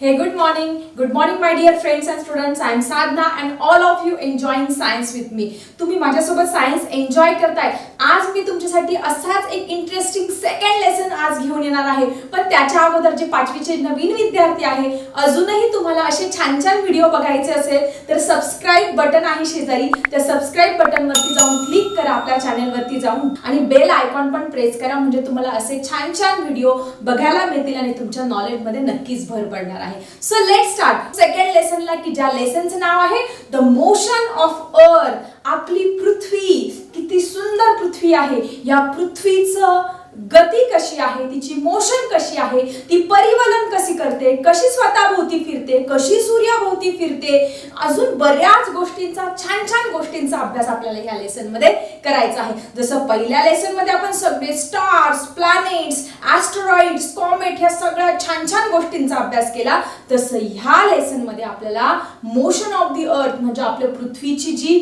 Hey, good morning. Good morning, my dear friends and students. I am Sadhna and all of you enjoying science with me. तुम्ही माझ्यासोबत science enjoy करताय आज मी तुमच्यासाठी असाच एक interesting second lesson आज घेऊन येणार आहे पण त्याच्या अगोदर जे पाचवीचे नवीन विद्यार्थी आहे अजूनही तुम्हाला असे छान छान व्हिडिओ बघायचे असेल तर सबस्क्राईब बटन आहे शेजारी त्या सबस्क्राईब बटनवरती जाऊन क्लिक करा आपल्या चॅनलवरती जाऊन आणि बेल आयकॉन पण प्रेस करा म्हणजे तुम्हाला असे छान छान व्हिडिओ बघायला मिळतील आणि तुमच्या नॉलेजमध्ये नक्कीच भर पडणार आहे सो लेट स्टार्ट सेकंड लेसनला की ज्या लेसनचं नाव आहे द मोशन ऑफ अर्थ आपली पृथ्वी किती सुंदर पृथ्वी आहे. या पृथ्वीचं गती कशी आहे तिची मोशन कशी आहे. ती परिवलन कशी करते? कशी स्वतःभोवती फिरते? कशी सूर्याभोवती फिरते? अजून बऱ्याच गोष्टींचा छान छान गोष्टींचा अभ्यास आपल्याला या लेसनमध्ये करायचा आहे. जसं पहिल्या लेसनमध्ये आपण सगळे स्टार्स प्लॅनेट्स ॲस्ट्रॉइड्स कॉमेट ह्या सगळ्या छान छान गोष्टींचा अभ्यास केला. तसं ह्या लेसनमध्ये आपल्याला मोशन ऑफ दी अर्थ म्हणजे आपल्या पृथ्वीची जी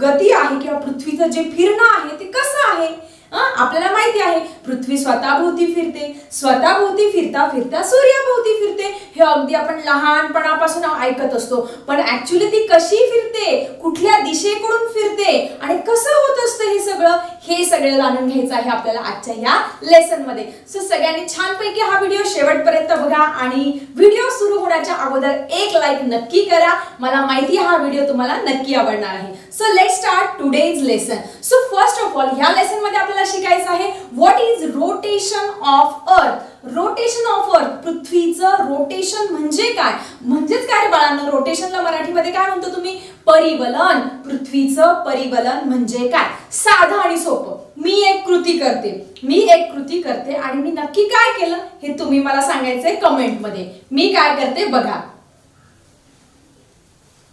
गती आहे किंवा पृथ्वीचं जे फिरणं आहे ते कसं आहे? आपल्याला माहिती आहे पृथ्वी स्वतःभोवती फिरते स्वतःभोवती फिरता फिरता सूर्याभोवती फिरते. हे अगदी आपण लहानपणापासून ऐकत असतो पण ऍक्च्युली ती कशी फिरते कुठल्या दिशेकडून फिरते आणि कसं होत असतं हे सगळं हे सगळं जाणून घ्यायचं आहे आपल्याला आजच्या या लेसनमध्ये सो सगळ्यांनी छानपैकी हा व्हिडिओ शेवटपर्यंत बघा आणि व्हिडिओ सुरू होण्याच्या अगोदर एक लाईक नक्की करा. मला माहिती आहे हा व्हिडिओ तुम्हाला नक्की आवडणार आहे. So let start today's lesson so first of all ह्या लेसनमध्ये आपल्याला शिकायचं आहे what is rotation of earth rotation of earth पृथ्वीचं रोटेशन म्हणजे काय? म्हणजेच काय बाळांना? रोटेशनला मराठीमध्ये काय म्हणतो तुम्ही? परिवलन. पृथ्वीचं परिवलन म्हणजे काय? साधं आणि सोपं. मी एक कृती करते. मी एक कृती करते आणि मी नक्की काय केलं? हे तुम्ही मला सांगायचंय कमेंटमध्ये. मी काय करते? बघा.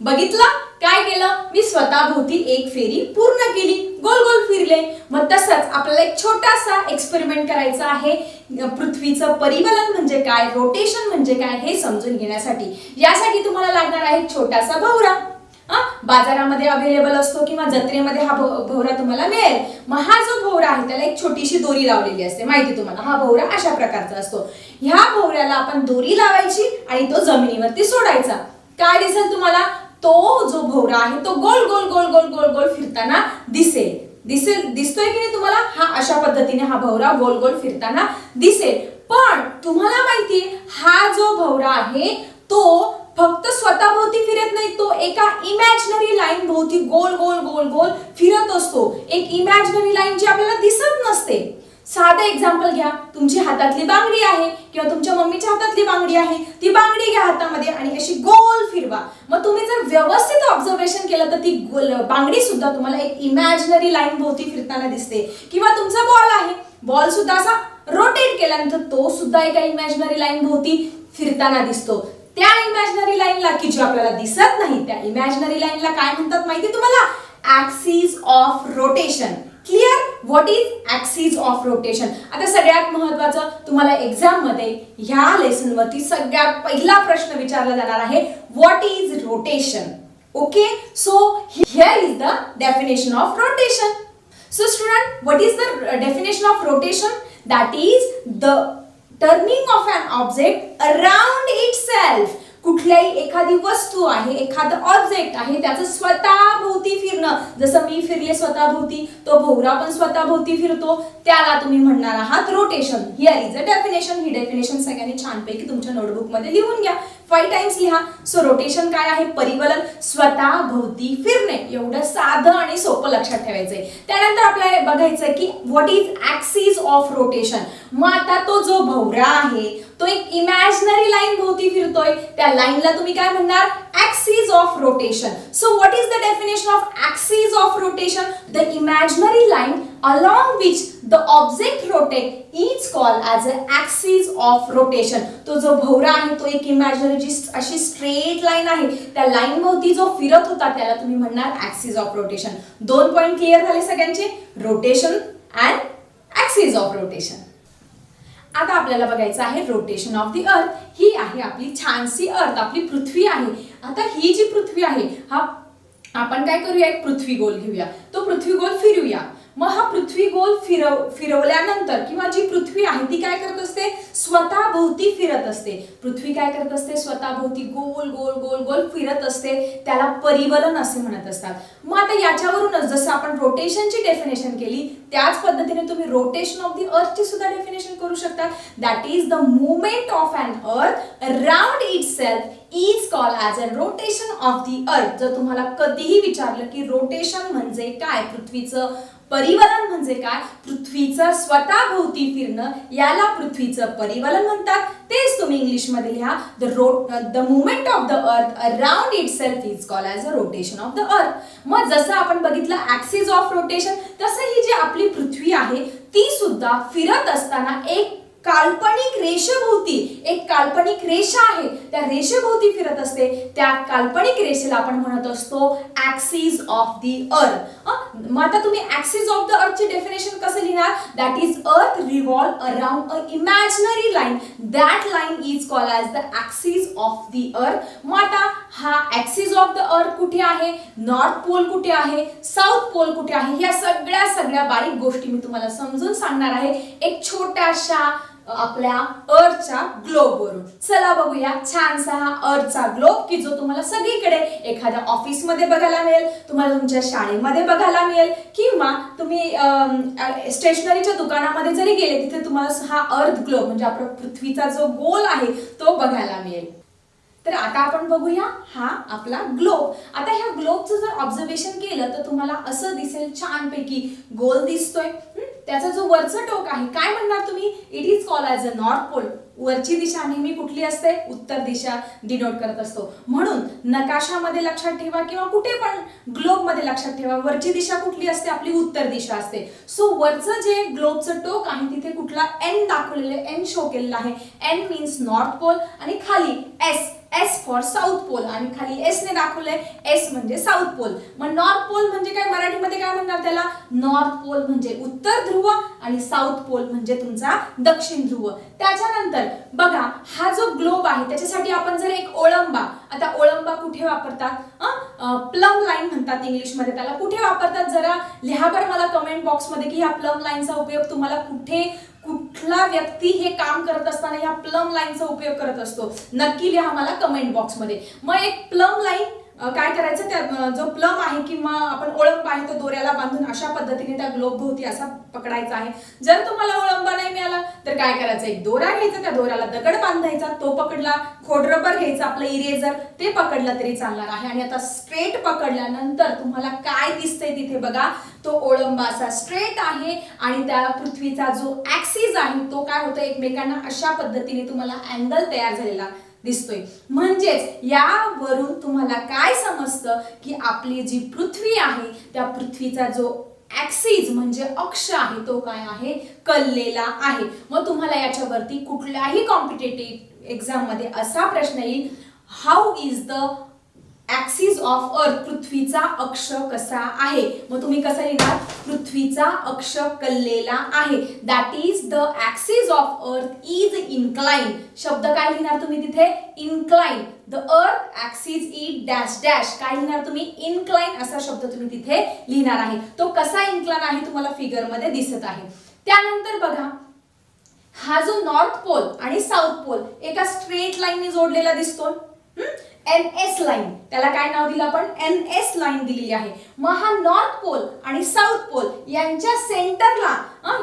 बघितलं? काय केलं? मी स्वतःभोवती एक फेरी पूर्ण केली. गोल गोल फिरले. मग तसंच आपल्याला एक छोटासा एक्सपेरिमेंट करायचा आहे. पृथ्वीचं परिवलन म्हणजे काय? रोटेशन म्हणजे काय? हे समजून घेण्यासाठी. यासाठी तुम्हाला लागणार आहे छोटासा भवरा. हा? बाजारामध्ये अवेलेबल असतो किंवा जत्रेमध्ये हा भोवरा तुम्हाला मिळेल. मग हा जो भोवरा आहे त्याला एक छोटीशी दोरी लावलेली असते. माहिती तुम्हाला? हा भोवरा अशा प्रकारचा असतो. ह्या भोवऱ्याला आपण दोरी लावायची आणि तो जमिनीवरती सोडायचा. काय दिसेल तुम्हाला? तो जो भोवरा आहे तो गोल गोल गोल गोल गोल गोल फिरताना दिसेल. दिसेल दिसतोय की नाही तुम्हाला? हा अशा पद्धतीने हा भोवरा गोल गोल फिरताना दिसेल. पण तुम्हाला माहितीये हा जो भोवरा आहे तो फक्त स्वतःभोवती फिरत नाही तो एका इमॅजिनरी लाईन भोवती गोल गोल गोल गोल फिरत असतो. एक इमॅजिनरी लाईन जी आपल्याला दिसत नसते. साधं एक्झाम्पल घ्या. तुमची हातातली बांगडी आहे किंवा तुमच्या मम्मीच्या हातातली बांगडी आहे ती बांगडी घ्या हातामध्ये आणि अशी गोल फिरवा. मग तुम्ही जर व्यवस्थित ऑब्झर्वेशन केलं तर ती गोल बांगडी सुद्धा तुम्हाला एक इमॅजिनरी लाईन भोवती फिरताना दिसते. किंवा तुमचा बॉल आहे. बॉल सुद्धा असा रोटेट केल्यानंतर तो सुद्धा एका इमॅजिनरी लाईन भोवती फिरताना दिसतो. त्या इमॅजिनरी लाईनला की जी आपल्याला दिसत नाही त्या इमॅजिनरी लाईनला काय म्हणतात माहिती तुम्हाला? Axis of rotation clear what is axis of rotation आता सगळ्यात महत्वाचं तुम्हाला एक्झाममध्ये ह्या लेसन वरती सगळ्यात पहिला प्रश्न विचारला जाणार आहे. What is rotation okay so here is the definition of rotation so student what is the definition of rotation that is the turning of an object around itself कुठल्याही एखादी वस्तू आहे एखादं ऑब्जेक्ट आहे त्याचं स्वतःभोवती फिरणं. जसं मी फिरले स्वतःभोवती तो भोवरा पण स्वतःभोवती फिरतो. त्याला तुम्ही म्हणणार आहात rotation here is a definition he definition सगळ्यांनी छानपैकी तुमच्या नोटबुकमध्ये लिहून घ्या. फाईव्ह टाइम्स लिहा. सो रोटेशन काय आहे? परिवलन. स्वतः भोवती फिरणे. एवढं साधं आणि सोपं लक्षात ठेवायचंय. त्यानंतर आपल्याला बघायचंय की what is axis of rotation मग आता तो जो भोवरा आहे तो एक इमॅजिनरी लाईन भोवती फिरतोय. त्या लाईनला तुम्ही काय म्हणणार? Axis of rotation so what is the definition of axis of rotation the imaginary line along which the object rotate is called as a axis of rotation. तो जो भोवरा आहे तो एक इमॅजिनरी जी अशी स्ट्रेट लाईन आहे. त्या लाईन भोवती जो फिरत होता त्याला तुम्ही म्हणणार ऍक्सिस ऑफ रोटेशन दोन पॉइंट क्लिअर झाले सगळ्यांचे. Rotation and axis of rotation आता आपल्याला बघायचं आहे रोटेशन ऑफ दी अर्थ ही आहे आपली छानसी अर्थ आपली पृथ्वी आहे. आता ही जी पृथ्वी आहे हा आपण काय करूया एक पृथ्वी गोल घेऊया. तो पृथ्वी गोल फिरूया. मग हा पृथ्वी गोल फिरव फिरवल्यानंतर किंवा जी पृथ्वी आहे ती काय करत असते? स्वतः भोवती फिरत असते. पृथ्वी काय करत असते? स्वतः भोवती गोल गोल गोल गोल फिरत असते. त्याला परिवलन असे म्हणत असतात. मग आता याच्यावरूनच जसं आपण रोटेशनची डेफिनेशन केली त्याच पद्धतीने तुम्ही रोटेशन ऑफ दी अर्थची सुद्धा डेफिनेशन करू शकता. That is the movement of an earth round itself is call as a rotation of the earth जर तुम्हाला कधीही विचारलं की रोटेशन म्हणजे काय पृथ्वीचं परिवलन म्हणजे काय? पृथ्वीचं स्वतः भोवती फिरणं याला पृथ्वीचं परिवलन म्हणतात. तेच तुम्ही इंग्लिशमध्ये लिहा the rote the movement of the earth around itself is call as a rotation of the earth मग जसं आपण बघितलं ऍक्सिस ऑफ रोटेशन तसं ही जी आपली पृथ्वी आहे ती सुद्धा फिरत असताना एक काल्पनिक रेषेभोवती एक काल्पनिक रेषा आहे. त्या रेषेभोवती फिरत असते. त्या काल्पनिक रेषेला आपण म्हणत असतो ऍक्सिस ऑफ दी अर्थ मग आता तुम्ही ऍक्सिस ऑफ द अर्थचे डेफिनेशन कसं लिहिणार? That is earth revolve around a imaginary line that line is call as the axis of the earth मग आता हा ऍक्सिस ऑफ द अर्थ कुठे आहे? नॉर्थ पोल कुठे आहे? साऊथ पोल कुठे आहे? या सगळ्या सगळ्या बारीक गोष्टी मी तुम्हाला समजून सांगणार आहे. एक छोट्याशा आपल्या अर्थच्या ग्लोब वरून. चला बघूया छानसा हा अर्थचा ग्लोब की जो तुम्हाला सगळीकडे एखाद्या ऑफिसमध्ये बघायला मिळेल तुम्हाला तुमच्या शाळेमध्ये बघायला मिळेल किंवा तुम्ही स्टेशनरीच्या दुकानामध्ये जरी गेले तिथे तुम्हाला हा अर्थ ग्लोब म्हणजे आपला पृथ्वीचा जो गोल आहे तो बघायला मिळेल. तर आता आपण बघूया हा आपला ग्लोब आता ह्या ग्लोबचं जर ऑब्झर्वेशन केलं तर तुम्हाला असं दिसेल छानपैकी गोल दिसतोय. त्याचा जो वरचं टोक आहे काय म्हणणार तुम्ही? It is call as a north pole वरची दिशा नेहमी कुठली असते? उत्तर दिशा डिनोट करत असतो. म्हणून नकाशामध्ये लक्षात ठेवा किंवा कुठे पण ग्लोबमध्ये लक्षात ठेवा वरची दिशा कुठली असते? आपली उत्तर दिशा असते. सो वरचं जे ग्लोबचं टोक आहे तिथे कुठला एन दाखवलेलं एन शो केलेला आहे. एन मीन्स नॉर्थ पोल आणि खाली S S for south pole आणि खाली एस ने दाखवलंय एस म्हणजे साऊथ पोल मग नॉर्थ पोल म्हणजे काय? मराठीमध्ये काय म्हणणार त्याला? नॉर्थ पोल म्हणजे उत्तर ध्रुव आणि साऊथ पोल म्हणजे तुमचा दक्षिण ध्रुव. त्याच्यानंतर बघा हा जो ग्लोब आहे त्याच्यासाठी आपण जर एक ओळंबा आता ओळंबा कुठे वापरतात? प्लम लाईन म्हणतात इंग्लिशमध्ये. त्याला कुठे वापरतात जरा? लिहा बरं मला कमेंट बॉक्समध्ये की ह्या प्लम लाईनचा उपयोग तुम्हाला कुठे कुठला व्यक्ती हे काम करत असताना ह्या प्लम लाईनचा उपयोग करत असतो. नक्की लिहा मला कमेंट बॉक्समध्ये मग एक प्लम लाईन काय करायचं त्या जो प्लम आहे किंवा आपण ओळंब आहे तो दोऱ्याला बांधून अशा पद्धतीने त्या ग्लोब भोवती असा पकडायचा आहे. जर तुम्हाला ओळंबा नाही मिळाला तर काय करायचं? एक दोरा घ्यायचा त्या दोऱ्याला दगड बांधायचा तो पकडला खोडरबर घ्यायचा आपलं इरेजर ते पकडलं तरी चालणार आहे. आणि आता स्ट्रेट पकडल्यानंतर तुम्हाला काय दिसतंय तिथे बघा तो ओळंबा असा स्ट्रेट आहे आणि त्या पृथ्वीचा जो ऍक्सिस आहे तो काय होतो? एकमेकांना अशा पद्धतीने तुम्हाला अँगल तयार झालेला दिसतोय. म्हणजेच यावरून तुम्हाला काय समजतं की आपली जी पृथ्वी आहे त्या पृथ्वीचा जो ॲक्सिस म्हणजे अक्ष आहे तो काय आहे? कललेला आहे. मग तुम्हाला याच्यावरती कुठल्याही कॉम्पिटेटिव्ह एक्झाममध्ये असा प्रश्न येईल how is the axis of earth पृथ्वीचा अक्ष कसा आहे? मग तुम्ही कसं लिहिणार? पृथ्वीचा अक्ष कललेला आहे. That is the axis of earth is incline शब्द काय लिहिणार तुम्ही तिथे? Incline the earth axis is dash dash काय लिहिणार तुम्ही? इन्क्लाइन असा शब्द तुम्ही तिथे लिहिणार आहे. तो कसा इन्क्लाइन आहे तुम्हाला फिगरमध्ये दिसत आहे. त्यानंतर बघा हा जो नॉर्थ पोल आणि साऊथ पोल एका स्ट्रेट लाईनने जोडलेला दिसतो एन एस लाईन त्याला काय नाव दिलं आपण? एन एस लाईन दिलेली आहे. मग हा नॉर्थ पोल आणि साऊथ पोल यांच्या सेंटरला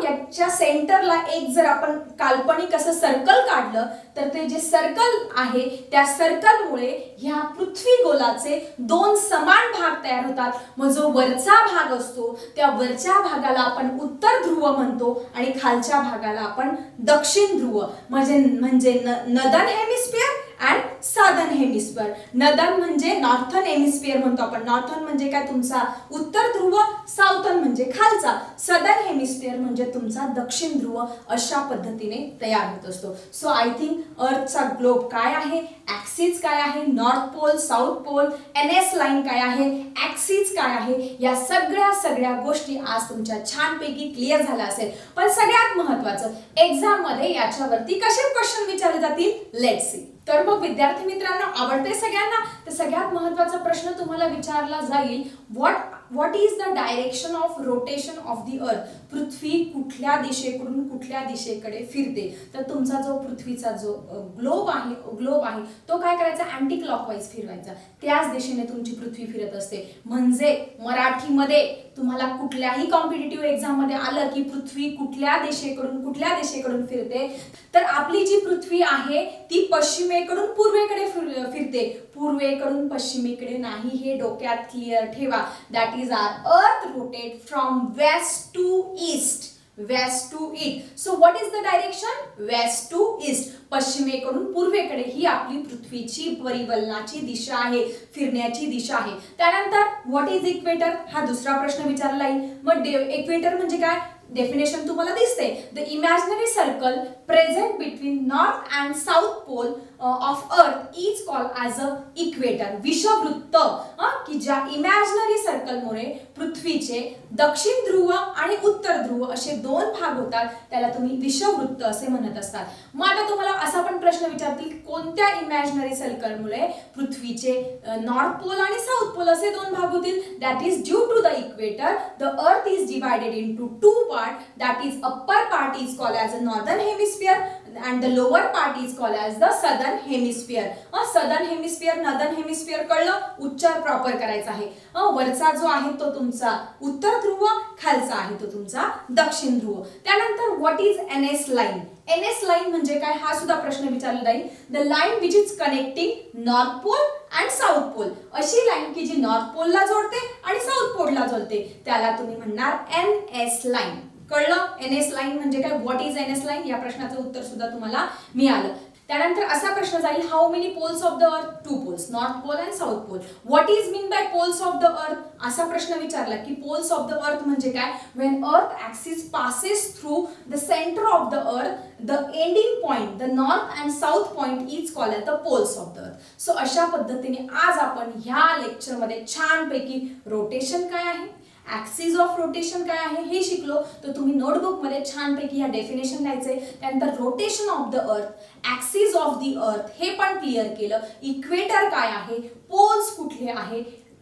याच्या सेंटरला एक जर आपण काल्पनिक असं सर्कल काढलं तर ते जे सर्कल आहे त्या सर्कलमुळे ह्या पृथ्वी गोलाचे दोन समान भाग तयार होतात. मग जो वरचा भाग असतो त्या वरच्या भागाला आपण उत्तर ध्रुव म्हणतो आणि खालच्या भागाला आपण दक्षिण ध्रुव. म्हणजे म्हणजे northern hemisphere and southern hemisphere northern म्हणजे नॉर्थन हेमिस्फिअर म्हणतो आपण. नॉर्थन म्हणजे काय तुमचा? उत्तर ध्रुव साऊथन म्हणजे खालचा. सदन हेमिस्फिअर म्हणजे तुमचा दक्षिण ध्रुव अशा पद्धतीने तयार होत असतो. सो आय थिंक अर्थचा ग्लोब काय आहे? ऍक्सिस काय आहे? North pole south pole N S line काय आहे? ऍक्सिस काय आहे? या सगळ्या सगळ्या गोष्टी आज तुमच्या छानपैकी क्लिअर झाल्या असेल. पण सगळ्यात महत्वाचं एक्झाममध्ये याच्यावरती कसे क्वेश्चन विचारले जातील? लेट सी तर मग विद्यार्थी मित्रांनो आवडते सगळ्यांना? तर सगळ्यात महत्त्वाचा प्रश्न तुम्हाला विचारला जाईल what what is the direction of rotation of the earth पृथ्वी कुठल्या दिशेकडून कुठल्या दिशेकडे फिरते? तर तुमचा जो पृथ्वीचा जो ग्लोब आहे ग्लोब आहे तो काय करायचा? अँटी क्लॉकवाईज फिरवायचा. त्याच दिशेने तुमची पृथ्वी फिरत असते. म्हणजे मराठीमध्ये तुम्हाला कुठल्याही कॉम्पिटेटिव्ह एक्झाममध्ये आलं की पृथ्वी कुठल्या दिशेकडून कुठल्या दिशेकडून फिरते? तर आपली जी पृथ्वी आहे ती पश्चिमेकडून पूर्वेकडे फिर- फिरते पूर्वेकडून पश्चिमेकडे नाही हे डोक्यात क्लिअर ठेवा. That is our earth rotate from west to east west to east so what is the direction west to east पश्चिमेकडून पूर्वेकडे ही आपली पृथ्वीची परिवलनाची दिशा आहे फिरण्याची दिशा आहे. त्यानंतर व्हॉट इज इक्वेटर हा दुसरा प्रश्न विचारला येईल मग इक्वेटर म्हणजे काय? डेफिनेशन तुम्हाला दिसते. The imaginary circle present between north and south pole of earth is call as a equator विषवृत्त uh, की ज्या इमॅजिनरी सर्कलमुळे पृथ्वीचे दक्षिण ध्रुव आणि उत्तर ध्रुव असे दोन भाग होतात त्याला तुम्ही विषववृत्त असे म्हणत असतात. मग आता तुम्हाला असा पण प्रश्न विचारतील कोणत्या इमॅजिनरी सर्कलमुळे पृथ्वीचे uh, नॉर्थ पोल आणि साऊथ कसे दोन भाग होतील that is due to the equator the earth is divided into two part that is upper part is call as a northern hemisphere and the lower part is call as the southern hemisphere southern hemisphere northern hemisphere कळलं? उच्चार proper करायचा आहे. वरचा जो आहे तो तुमचा उत्तर ध्रुव खालचा आहे तो तुमचा दक्षिण ध्रुव. त्यानंतर what is N S line N S line म्हणजे काय? हा सुद्धा प्रश्न विचारला जाईल. The line which is connecting north pole and south pole अशी लाईन की जी नॉर्थ पोलला जोडते आणि साऊथ पोलला जोडते. त्याला तुम्ही म्हणणार एन एस लाईन कळलं? एन एस लाईन म्हणजे काय? What is N S line या प्रश्नाचं उत्तर सुद्धा तुम्हाला मिळालं. त्यानंतर असा प्रश्न जाईल how many poles of the earth two poles north pole and south pole what is mean by poles of the earth असा प्रश्न विचारला की पोल्स ऑफ द अर्थ म्हणजे काय? When earth axis passes through the centre of the earth the ending point the north and south point is call the poles of the earth so अशा पद्धतीने आज आपण ह्या लेक्चरमध्ये छानपैकी रोटेशन काय आहे? ऍक्सिस ऑफ रोटेशन काय आहे हे शिकलो तर तुम्ही नोटबुकमध्ये छानपैकी ह्या डेफिनेशन लिहायचे त्यानंतर rotation of the earth axis of the earth हे पण क्लिअर केलं. इक्वेटर काय आहे? पोल्स कुठले आहे?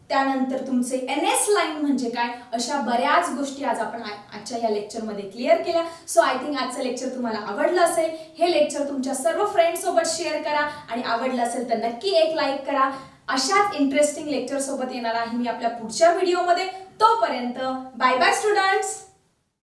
त्यानंतर तुमचे एन एस लाईन म्हणजे काय? अशा बऱ्याच गोष्टी आज आपण आजच्या या लेक्चरमध्ये क्लिअर केल्या. सो आय थिंक आजचं लेक्चर तुम्हाला आवडलं असेल. हे लेक्चर तुमच्या सर्व फ्रेंड्ससोबत शेअर करा. आणि आवडलं असेल तर नक्की एक लाईक करा. अशाच इंटरेस्टिंग लेक्चर सोबत येणार आहे मी आपल्या पुढच्या व्हिडिओमध्ये तोपर्यंत बाय बाय स्टुडंट्स